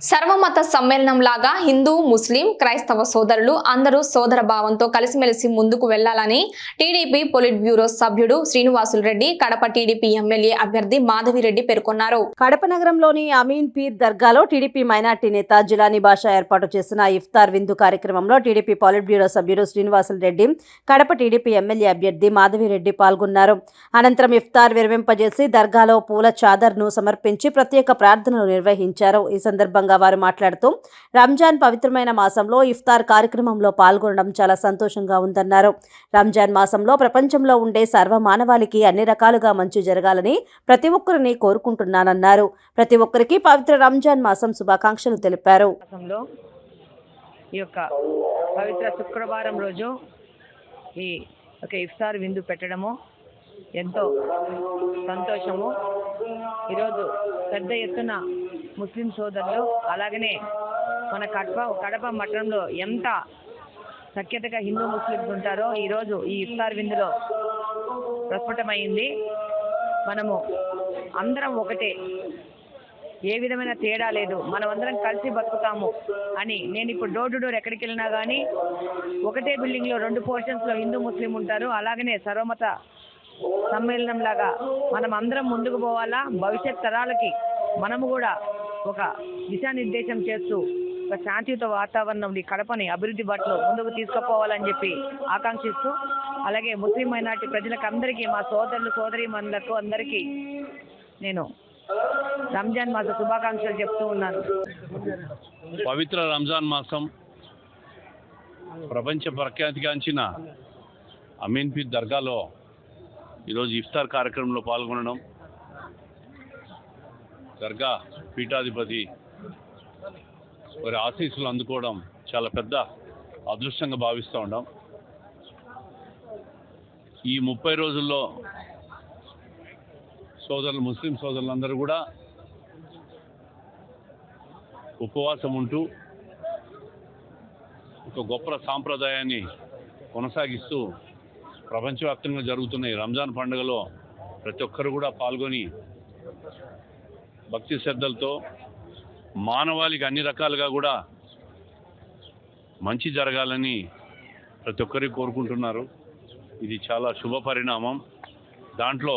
సర్వమత సమ్మేళనం లాగా హిందూ ముస్లిం క్రైస్తవ సోదరులు అందరూ సోదర భావంతో కలిసిమెలిసి ముందుకు వెళ్ళాలని టీడీపీ పొలిట్ బ్యూరో సభ్యుడు శ్రీనివాసులు రెడ్డి కడప టీడీపీ ఎమ్మెల్యే అభ్యర్థి మాధవిరెడ్డి పేర్కొన్నారు. కడప నగరంలోని అమీన్ పీర్ దర్గాలో టీడీపీ మైనార్టీ నేత జిలానీ బాషా ఏర్పాటు చేసిన ఇఫ్తార్ విందు కార్యక్రమంలో టీడీపీ పొలిట్ బ్యూరో సభ్యుడు శ్రీనివాసులు రెడ్డి కడప టీడీపీ ఎమ్మెల్యే అభ్యర్థి మాధవిరెడ్డి పాల్గొన్నారు. అనంతరం ఇఫ్తార్ విరవింపజేసి దర్గాలో పూల చాదర్ను సమర్పించి ప్రత్యేక ప్రార్థనలు నిర్వహించారు. ఈ సందర్భంగా వారు మాట్లాడుతూ రంజాన్ పవిత్రమైన మాసంలో ఇఫ్తార్ కార్యక్రమంలో పాల్గొనడం చాలా సంతోషంగా ఉందన్నారు. రంజాన్ మాసంలో ప్రపంచంలో ఉండే సర్వ మానవాళికి అన్ని రకాలుగా మంచి జరగాలని ప్రతి ఒక్కరిని కోరుకుంటున్నానన్నారు. ప్రతి ఒక్కరికి పవిత్ర రంజాన్ మాసం శుభాకాంక్షలు తెలిపారు. ఈ యొక్క పవిత్ర శుక్రవారం రోజు ఈ ఒక ఇఫ్తార్ విందు పెట్టడము ఎంతో సంతోషము. ఈరోజు పెద్ద ఎత్తున ముస్లిం సోదరులు అలాగనే మన కడప కడప మఠంలో ఎంత సఖ్యతగా హిందూ ముస్లింస్ ఉంటారో ఈరోజు ఈ ఇఫ్తార్ విందులో ప్రస్ఫుటమైంది. మనము అందరం ఒకటే. ఏ విధమైన తేడా లేదు. మనమందరం కలిసి బతుకుతాము అని నేను ఇప్పుడు డోర్ టు డోర్ ఎక్కడికి వెళ్ళినా కానీ ఒకటే బిల్డింగ్లో రెండు పోర్షన్స్లో హిందూ ముస్లిం ఉంటారు. అలాగనే సర్వమత సమ్మేళనం లాగా మనం అందరం ముందుకు పోవాలా? భవిష్యత్ తరాలకి మనము కూడా ఒక దిశానిర్దేశం చేస్తూ ఒక శాంతియుత వాతావరణం ఈ కడపని అభివృద్ధి బాటలో ముందుకు తీసుకుపోవాలని చెప్పి ఆకాంక్షిస్తూ అలాగే ముస్లిం మైనార్టీ ప్రజలకు అందరికీ మా సోదరులు సోదరీమణులకు అందరికీ నేను రంజాన్ మాస శుభాకాంక్షలు చెప్తూ ఉన్నాను. పవిత్ర రంజాన్ మాసం ప్రపంచ ప్రఖ్యాతిగాంచిన అమీన్పీర్ దర్గాలో ఈరోజు ఇఫ్తార్ కార్యక్రమంలో పాల్గొనడం దర్గా పీఠాధిపతి వారి ఆశీస్సులు అందుకోవడం చాలా పెద్ద అదృష్టంగా భావిస్తూ ఉన్నాం ఈ ముప్పై రోజుల్లో సోదరులు ముస్లిం సోదరులందరూ కూడా ఉపవాసం ఉంటూ ఒక గొప్ప సాంప్రదాయాన్ని కొనసాగిస్తూ ప్రపంచవ్యాప్తంగా జరుగుతున్న ఈ రంజాన్ పండుగలో ప్రతి ఒక్కరు కూడా పాల్గొని భక్తి శ్రద్ధలతో మానవాళికి అన్ని రకాలుగా కూడా మంచి జరగాలని ప్రతి ఒక్కరికి కోరుకుంటున్నారు. ఇది చాలా శుభ పరిణామం. దాంట్లో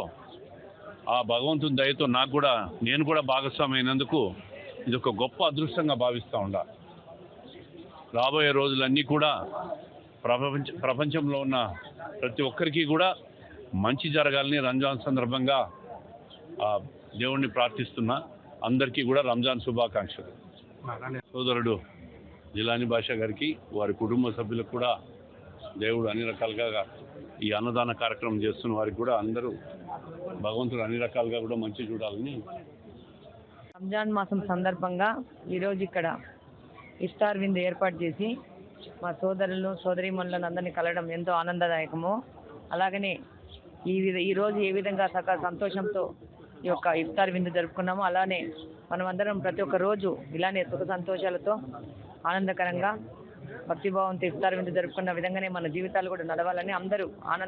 ఆ భగవంతుని దయతో నాకు కూడా నేను కూడా భాగస్వామి అయినందుకు ఇది ఒక గొప్ప అదృష్టంగా భావిస్తూ ఉండా. రాబోయే రోజులన్నీ కూడా ప్రపంచ ప్రపంచంలో ఉన్న ప్రతి ఒక్కరికి కూడా మంచి జరగాలని రంజాన్ సందర్భంగా ఆ దేవుణ్ణి ప్రార్థిస్తున్నా. అందరికీ కూడా రంజాన్ శుభాకాంక్షలు. సోదరుడు జిలాని భాష గారికి వారి కుటుంబ సభ్యులకు కూడా దేవుడు అన్ని రకాలుగా ఈ అన్నదాన కార్యక్రమం చేస్తున్న వారికి కూడా అందరూ భగవంతుడు అన్ని రకాలుగా కూడా మంచి చూడాలని రంజాన్ మాసం సందర్భంగా ఈరోజు ఇక్కడ ఇఫ్తార్ విందు ఏర్పాటు చేసి మా సోదరులు సోదరీమణులను అందరినీ కలవడం ఎంతో ఆనందదాయకము. అలాగనే ఈ విధ ఈరోజు ఏ విధంగా సక సంతోషంతో ఈ యొక్క ఇఫ్తార్ విందు జరుపుకున్నామో అలానే మనమందరం ప్రతి ఒక్క రోజు ఇలానే సుఖ సంతోషాలతో ఆనందకరంగా భక్తిభావంతో ఇఫ్తార్ విందు జరుపుకున్న విధంగానే మన జీవితాలు కూడా నడవాలని అందరూ ఆనంద